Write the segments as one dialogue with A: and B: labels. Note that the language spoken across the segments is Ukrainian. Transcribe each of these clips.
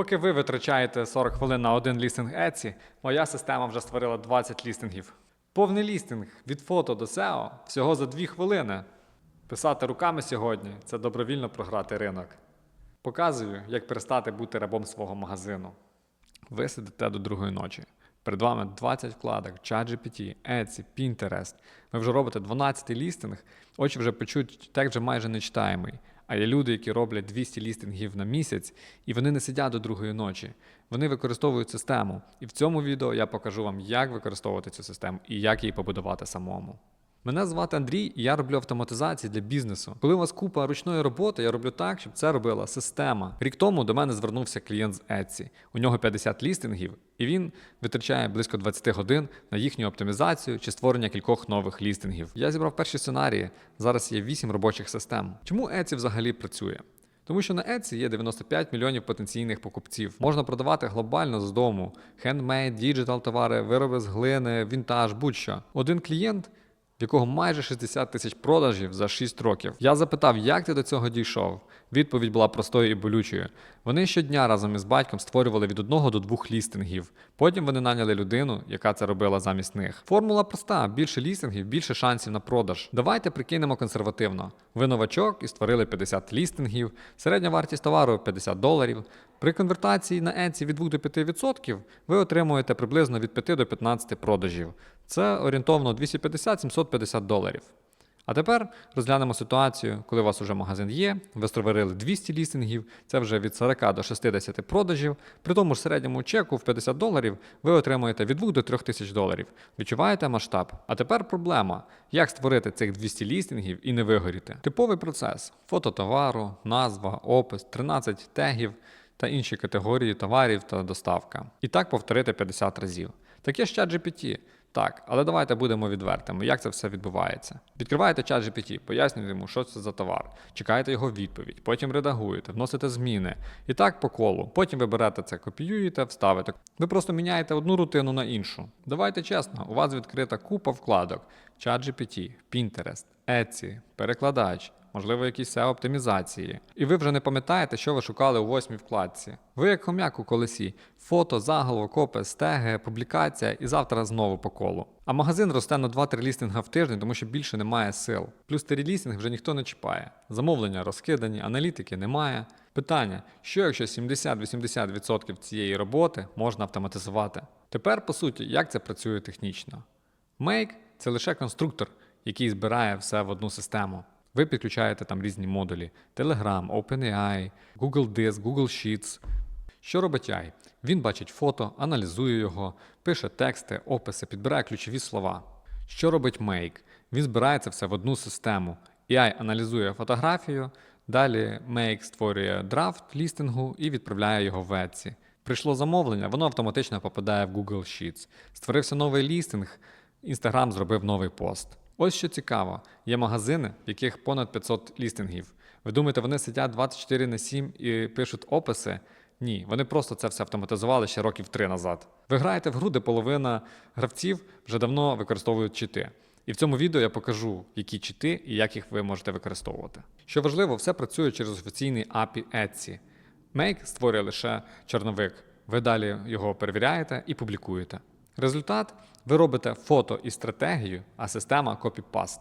A: Поки ви витрачаєте 40 хвилин на один лістинг Etsy, моя система вже створила 20 лістингів. Повний лістинг від фото до SEO всього за 2 хвилини. Писати руками сьогодні це добровільно програти ринок. Показую, як перестати бути рабом свого магазину. Ви сидите до другої ночі. Перед вами 20 вкладок, ChatGPT, Etsy, Pinterest. Ви вже робите 12 лістинг, очі вже печуть текст вже майже нечитаємий. А є люди, які роблять 200 лістингів на місяць, і вони не сидять до другої ночі. Вони використовують систему. І в цьому відео я покажу вам, як використовувати цю систему і як її побудувати самому. Мене звати Андрій, і я роблю автоматизації для бізнесу. Коли у вас купа ручної роботи, я роблю так, щоб це робила система. Рік тому до мене звернувся клієнт з Etsy. У нього 50 лістингів, і він витрачає близько 20 годин на їхню оптимізацію чи створення кількох нових лістингів. Я зібрав перші сценарії. Зараз є 8 робочих систем. Чому Etsy взагалі працює? Тому що на Etsy є 95 мільйонів потенційних покупців. Можна продавати глобально з дому: хендмейд, діджитал товари, вироби з глини, вінтаж, будь-що. Один клієнт в якого майже 60 тисяч продажів за 6 років. Я запитав, як ти до цього дійшов. Відповідь була простою і болючою. Вони щодня разом із батьком створювали від одного до двох лістингів. Потім вони наняли людину, яка це робила замість них. Формула проста: більше лістингів, більше шансів на продаж. Давайте прикинемо консервативно. Ви новачок і створили 50 лістингів, середня вартість товару 50 доларів. При конвертації на Etsy від 2 до 5% ви отримуєте приблизно від 5 до 15 продажів. Це орієнтовно 250-750 доларів. А тепер розглянемо ситуацію, коли у вас вже магазин є, ви створили 200 лістингів, це вже від 40 до 60 продажів. При тому ж середньому чеку в 50 доларів ви отримуєте від 2 до 3 тисяч доларів. Відчуваєте масштаб? А тепер проблема: як створити цих 200 лістингів і не вигоріти? Типовий процес: фото товару, назва, опис, 13 тегів та інші категорії товарів та доставка. І так повторити 50 разів. Таке ж ChatGPT. Так, але давайте будемо відвертими, як це все відбувається. Відкриваєте чат GPT, пояснюєте йому, що це за товар, чекаєте його відповідь, потім редагуєте, вносите зміни. І так по колу. Потім ви берете це, копіюєте, вставите. Ви просто міняєте одну рутину на іншу. Давайте чесно, у вас відкрита купа вкладок: ChatGPT, Pinterest, Etsy, перекладач. Можливо, якісь SEO-оптимізації. І ви вже не пам'ятаєте, що ви шукали у восьмій вкладці. Ви як хом'як у колесі, фото, заголовок, опис, теги, публікація і завтра знову по колу. А магазин росте на 2-3 лістинга в тиждень, тому що більше немає сил. Плюс лістинг вже ніхто не чіпає. Замовлення розкидані, аналітики немає. Питання: що якщо 70-80% цієї роботи можна автоматизувати? Тепер, по суті, як це працює технічно? Make – це лише конструктор, який збирає все в одну систему. Ви підключаєте там різні модулі: Telegram, OpenAI, Google Disk, Google Sheets. Що робить AI? Він бачить фото, аналізує його, пише тексти, описи, підбирає ключові слова. Що робить Make? Він збирає це все в одну систему. AI аналізує фотографію, далі Make створює драфт лістингу і відправляє його в Etsy. Прийшло замовлення, воно автоматично попадає в Google Sheets. Створився новий лістинг, Instagram зробив новий пост. Ось що цікаво: є магазини, в яких понад 500 лістингів. Ви думаєте, вони сидять 24 на 7 і пишуть описи? Ні, вони просто це все автоматизували ще років три назад. Ви граєте в гру, де половина гравців вже давно використовують чити. І в цьому відео я покажу, які чити і як їх ви можете використовувати. Що важливо, все працює через офіційний API Etsy. Make створює лише чорновик. Ви далі його перевіряєте і публікуєте. Результат ви робите фото і стратегію, а система копіпаст.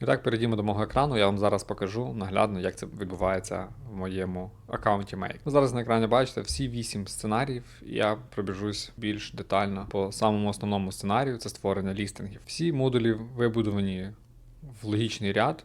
A: І так, перейдімо до мого екрану, я вам зараз покажу наглядно, як це відбувається в моєму аккаунті Make. Ви зараз на екрані бачите всі 8 сценаріїв, і я пробіжусь більш детально по самому основному сценарію це створення лістингів. Всі модулі вибудовані в логічний ряд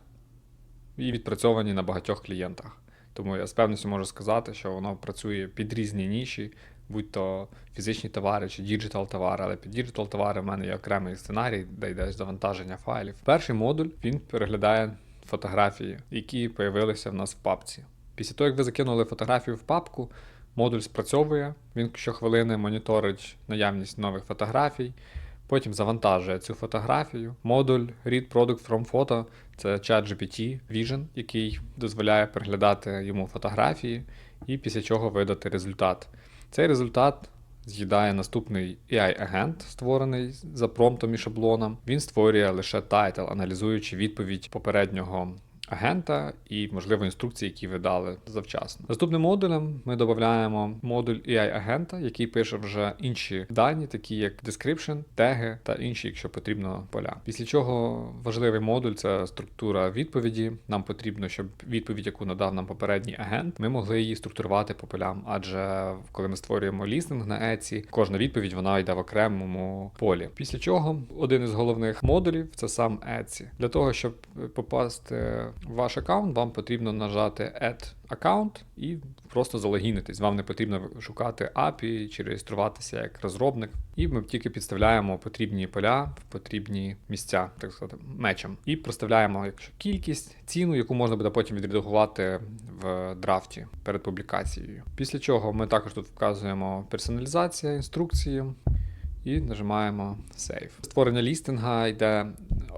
A: і відпрацьовані на багатьох клієнтах. Тому я з певністю можу сказати, що воно працює під різні ніші, будь то фізичні товари чи діджитал товари, але під діджитал товари в мене є окремий сценарій, де йде завантаження файлів. Перший модуль він переглядає фотографії, які появилися в нас в папці. Після того, як ви закинули фотографію в папку, модуль спрацьовує, він щохвилини моніторить наявність нових фотографій. Потім завантажує цю фотографію. Модуль Read Product from Photo це ChatGPT Vision, який дозволяє переглядати йому фотографії і після чого видати результат. Цей результат з'їдає наступний AI-агент, створений за промптом і шаблоном. Він створює лише тайтл, аналізуючи відповідь попереднього агента і, можливо, інструкції, які ви дали завчасно. Наступним модулем ми додаємо модуль AI-агента, який пише вже інші дані, такі як description, теги та інші, якщо потрібно, поля. Після чого важливий модуль це структура відповіді. Нам потрібно, щоб відповідь, яку надав нам попередній агент, ми могли її структурувати по полям. Адже коли ми створюємо лістинг на Etsy, кожна відповідь вона йде в окремому полі. Після чого один із головних модулів це сам Etsy. Для того, щоб попасти ваш аккаунт, вам потрібно нажати Add аккаунт і просто залогінитись. Вам не потрібно шукати API чи реєструватися як розробник. І ми тільки підставляємо потрібні поля в потрібні місця, так сказати, мечем. І проставляємо якщо кількість, ціну, яку можна буде потім відредагувати в драфті перед публікацією. Після чого ми також тут вказуємо персоналізація, інструкції. І нажимаємо Save. Створення лістинга йде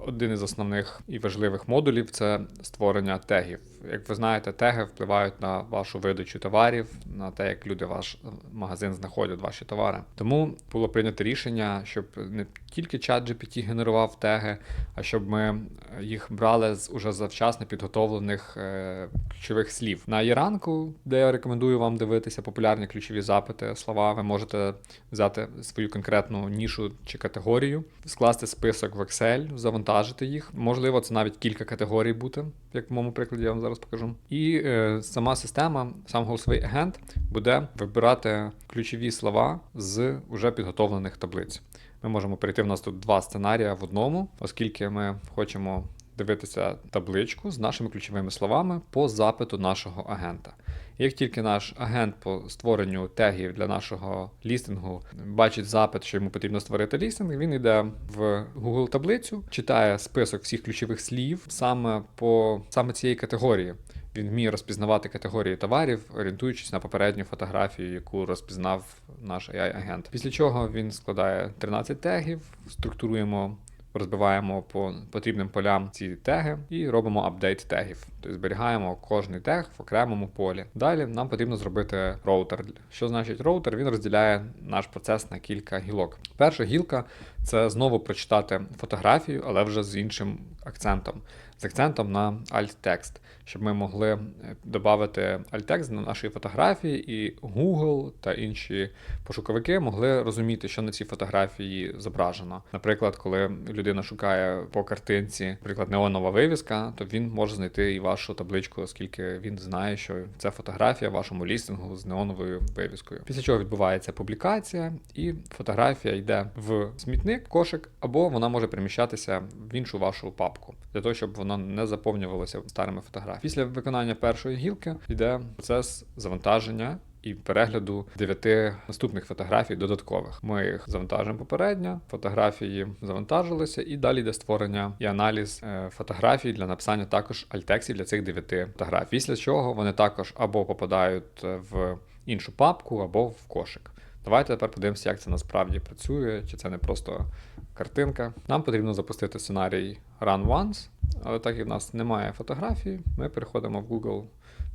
A: один із основних і важливих модулів це створення тегів. Як ви знаєте, теги впливають на вашу видачу товарів, на те, як люди ваш магазин знаходять ваші товари. Тому було прийнято рішення, щоб не тільки чат GPT генерував теги, а щоб ми їх брали з уже завчасно підготовлених е, ключових слів. На Єранку, де я рекомендую вам дивитися популярні ключові запити, слова, ви можете взяти свою конкретну нішу чи категорію, скласти список в Excel, завантажити їх. Можливо, це навіть кілька категорій бути, як в моєму прикладі я вам зараз покажу. І е, сама система, сам голосовий агент буде вибирати ключові слова з уже підготовлених таблиць. Ми можемо перейти. В нас тут два сценарії в одному, оскільки ми хочемо дивитися табличку з нашими ключовими словами по запиту нашого агента. Як тільки наш агент по створенню тегів для нашого лістингу бачить запит, що йому потрібно створити лістинг, він йде в Google таблицю, читає список всіх ключових слів саме по саме цієї категорії. Він вміє розпізнавати категорії товарів, орієнтуючись на попередню фотографію, яку розпізнав наш AI-агент. Після чого він складає 13 тегів, структуруємо розбиваємо по потрібним полям ці теги і робимо апдейт тегів. Тобто зберігаємо кожний тег в окремому полі. Далі нам потрібно зробити роутер. Що значить роутер? Він розділяє наш процес на кілька гілок. Перша гілка це знову прочитати фотографію, але вже з іншим акцентом. З акцентом на alt-текст, щоб ми могли е, додати alt-текст на наші фотографії, і Google та інші пошуковики могли розуміти, що на цій фотографії зображено. Наприклад, коли людина шукає по картинці, наприклад, неонова вивіска, то він може знайти і вашу табличку, оскільки він знає, що це фотографія вашому лістингу з неоновою вивіскою. Після чого відбувається публікація, і фотографія йде в смітник, кошик, або вона може переміщатися в іншу вашу папку для того, щоб вона не заповнювалася старими фотографіями. Після виконання першої гілки йде процес завантаження. І перегляду дев'яти наступних фотографій додаткових. Ми їх завантажимо попередньо, фотографії завантажилися, і далі йде створення і аналіз е, фотографій для написання також альтексів для цих дев'яти фотографій. Після чого вони також або попадають в іншу папку, або в кошик. Давайте тепер подивимося, як це насправді працює, чи це не просто картинка. Нам потрібно запустити сценарій Run Once, але так як в нас немає фотографії, ми переходимо в Google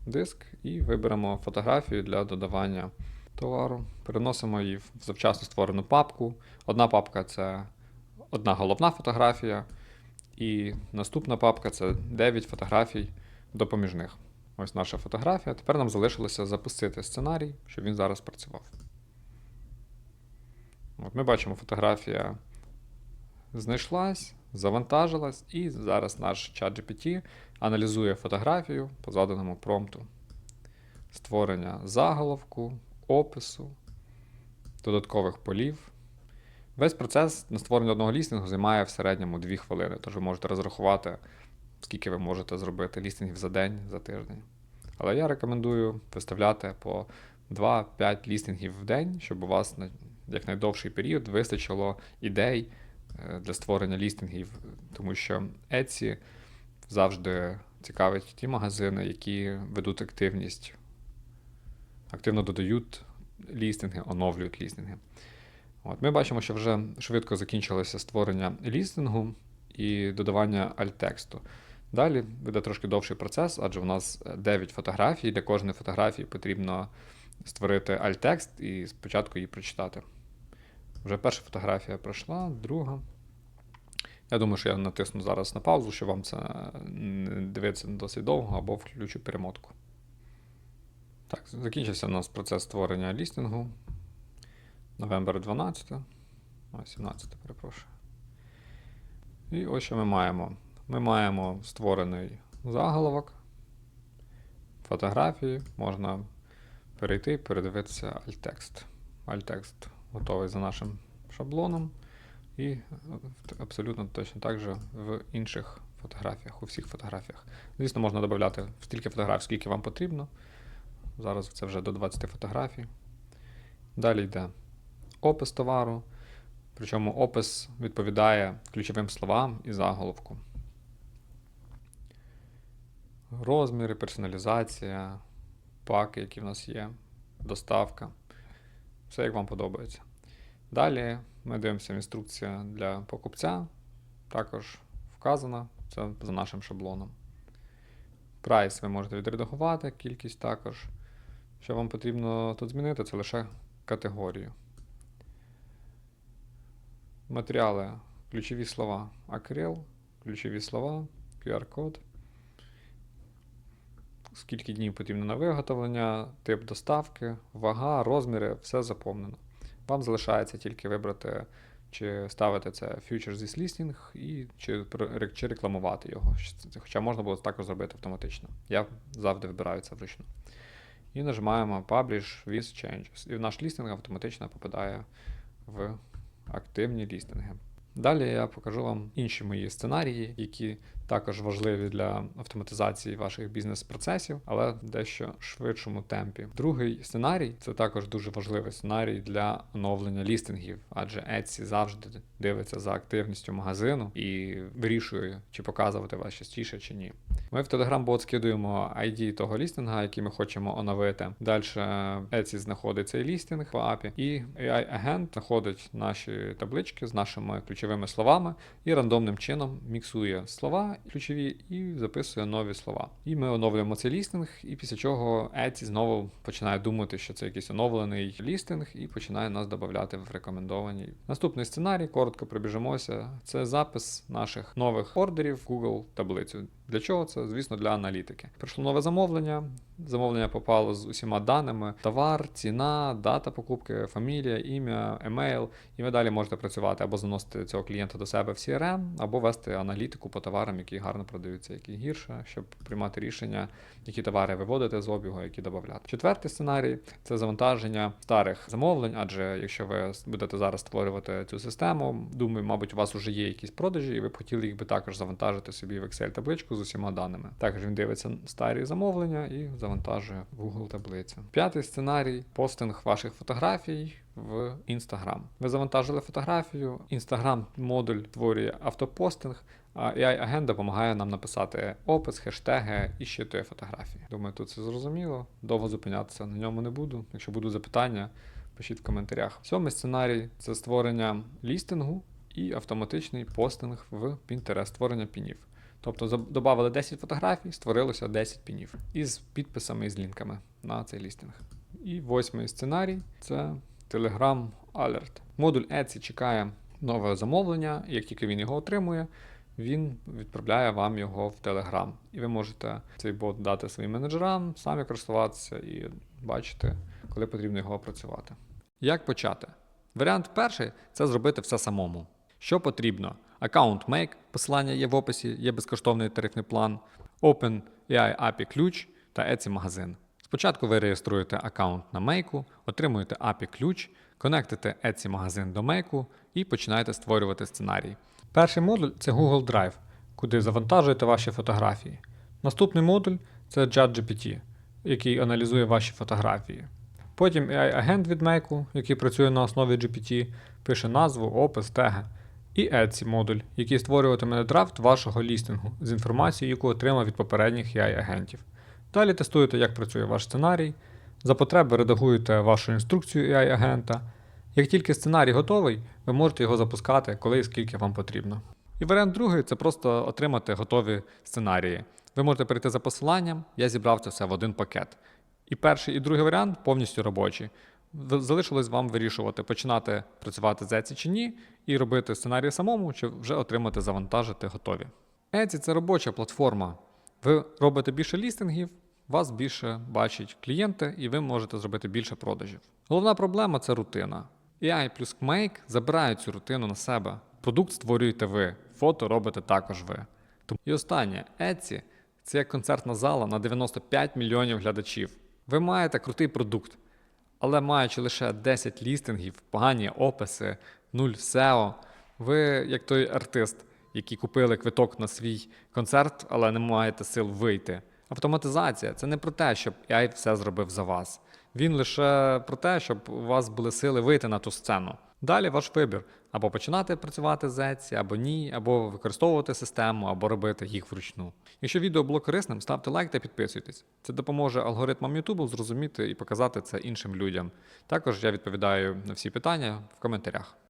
A: диск і виберемо фотографію для додавання товару. Переносимо її в завчасно створену папку. Одна папка це одна головна фотографія, і наступна папка це 9 фотографій допоміжних. Ось наша фотографія. Тепер нам залишилося запустити сценарій, щоб він зараз працював. От Ми бачимо, фотографія знайшлась, завантажилась, і зараз наш чат GPT аналізує фотографію по заданому промпту. Створення заголовку, опису, додаткових полів. Весь процес на створення одного лістингу займає в середньому 2 хвилини, тож ви можете розрахувати, скільки ви можете зробити лістингів за день, за тиждень. Але я рекомендую виставляти по 2-5 лістингів в день, щоб у вас на якнайдовший період вистачило ідей для створення лістингів, тому що Etsy завжди цікавить ті магазини, які ведуть активність, активно додають лістинги, оновлюють лістинги. От Ми бачимо, що вже швидко закінчилося створення лістингу і додавання альтексту. Далі буде трошки довший процес, адже у нас 9 фотографій, для кожної фотографії потрібно створити альтекст і спочатку її прочитати. Вже перша фотографія пройшла, друга. Я думаю, що я натисну зараз на паузу, щоб вам це не дивитися досить довго, або включу перемотку. Так, закінчився у нас процес створення лістингу. Новембер 12, 17, перепрошую. І ось що ми маємо. Ми маємо створений заголовок, фотографії, можна перейти, і передивитися альтекст. Альтекст готовий за нашим шаблоном. І е, абсолютно точно так же в інших фотографіях, у всіх фотографіях. Звісно, можна додати стільки фотографій, скільки вам потрібно. Зараз це вже до 20 фотографій. Далі йде опис товару. Причому опис відповідає ключовим словам і заголовку. Розміри, персоналізація, паки, які в нас є, доставка. Все як вам подобається. Далі ми дивимося інструкція для покупця. Також вказана, це за нашим шаблоном. Прайс ви можете відредагувати, кількість також. Що вам потрібно тут змінити, це лише категорію. Матеріали, ключові слова. Акрил, ключові слова, QR-код. Скільки днів потрібно на виготовлення, тип доставки, вага, розміри, все заповнено. Вам залишається тільки вибрати, чи ставити це Futures this Listing і чи, чи рекламувати його. Хоча можна було також зробити автоматично. Я завжди вибираю це вручну. І нажимаємо Publish with Changes. І наш лістинг автоматично попадає в активні лістинги. Далі я покажу вам інші мої сценарії, які також важливі для автоматизації ваших бізнес-процесів, але в дещо швидшому темпі. Другий сценарій це також дуже важливий сценарій для оновлення лістингів, адже Etsy завжди дивиться за активністю магазину і вирішує, чи показувати вас частіше чи ні. Ми в Telegram-бот скидуємо ID того лістинга, який ми хочемо оновити. Далі Etsy знаходить цей лістинг по API, і AI-агент знаходить наші таблички з нашими ключовими словами і рандомним чином міксує слова ключові і записує нові слова. І ми оновлюємо цей лістинг, і після чого Etsy знову починає думати, що це якийсь оновлений лістинг, і починає нас додати в рекомендовані. Наступний сценарій, коротко пробіжимося, це запис наших нових ордерів в Google таблицю. Для чого це? Звісно, для аналітики. Прийшло нове замовлення. Замовлення попало з усіма даними: товар, ціна, дата покупки, фамілія, ім'я, емейл. І ви далі можете працювати або заносити цього клієнта до себе в CRM, або вести аналітику по товарам, які гарно продаються, які гірше, щоб приймати рішення, які товари виводити з обігу, які додати. Четвертий сценарій це завантаження старих замовлень, адже якщо ви будете зараз створювати цю систему, думаю, мабуть, у вас вже є якісь продажі, і ви б хотіли їх би також завантажити собі в Excel табличку з усіма даними. Також він дивиться старі замовлення і завантажує в Google таблицю. П'ятий сценарій постинг ваших фотографій в Instagram. Ви завантажили фотографію, Instagram модуль створює автопостинг, а AI-агент допомагає нам написати опис, хештеги і щитує фотографії. Думаю, тут все зрозуміло. Довго зупинятися на ньому не буду. Якщо будуть запитання, пишіть в коментарях. Сьомий сценарій це створення лістингу і автоматичний постинг в Pinterest, створення пінів. Тобто додали 10 фотографій, створилося 10 пінів із підписами і з лінками на цей лістинг. І восьмий сценарій це Telegram Alert. Модуль Etsy чекає нове замовлення, як тільки він його отримує, він відправляє вам його в Telegram. І ви можете цей бот дати своїм менеджерам, самі користуватися і бачити, коли потрібно його опрацювати. Як почати? Варіант перший це зробити все самому. Що потрібно? Аккаунт Make, посилання є в описі, є безкоштовний тарифний план, OpenAI API ключ та Etsy магазин. Спочатку ви реєструєте аккаунт на Make, отримуєте API ключ, конектите Etsy магазин до Make і починаєте створювати сценарій. Перший модуль це Google Drive, куди завантажуєте ваші фотографії. Наступний модуль це ChatGPT, який аналізує ваші фотографії. Потім AI-агент від Make, який працює на основі GPT, пише назву, опис, теги. І Etsy модуль, який створюватиме драфт вашого лістингу з інформацією, яку отримав від попередніх AI-агентів. Далі тестуєте, як працює ваш сценарій. За потреби редагуєте вашу інструкцію AI-агента. Як тільки сценарій готовий, ви можете його запускати, коли і скільки вам потрібно. І варіант другий це просто отримати готові сценарії. Ви можете перейти за посиланням, я зібрав це все в один пакет. І перший і другий варіант повністю робочі. Залишилось вам вирішувати, починати працювати з Etsy чи ні, і робити сценарій самому, чи вже отримати, завантажити готові. Etsy – це робоча платформа. Ви робите більше лістингів, вас більше бачать клієнти, і ви можете зробити більше продажів. Головна проблема це рутина. AI плюс Make забирають цю рутину на себе. Продукт створюєте ви, фото робите також ви. І останнє, Etsy – це як концертна зала на 95 мільйонів глядачів. Ви маєте крутий продукт, але маючи лише 10 лістингів, погані описи, нуль SEO, ви як той артист, який купили квиток на свій концерт, але не маєте сил вийти. Автоматизація це не про те, щоб AI все зробив за вас. Він лише про те, щоб у вас були сили вийти на ту сцену. Далі ваш вибір або починати працювати з Etsy, або ні, або використовувати систему, або робити їх вручну. Якщо відео було корисним, ставте лайк та підписуйтесь. Це допоможе алгоритмам YouTube зрозуміти і показати це іншим людям. Також я відповідаю на всі питання в коментарях.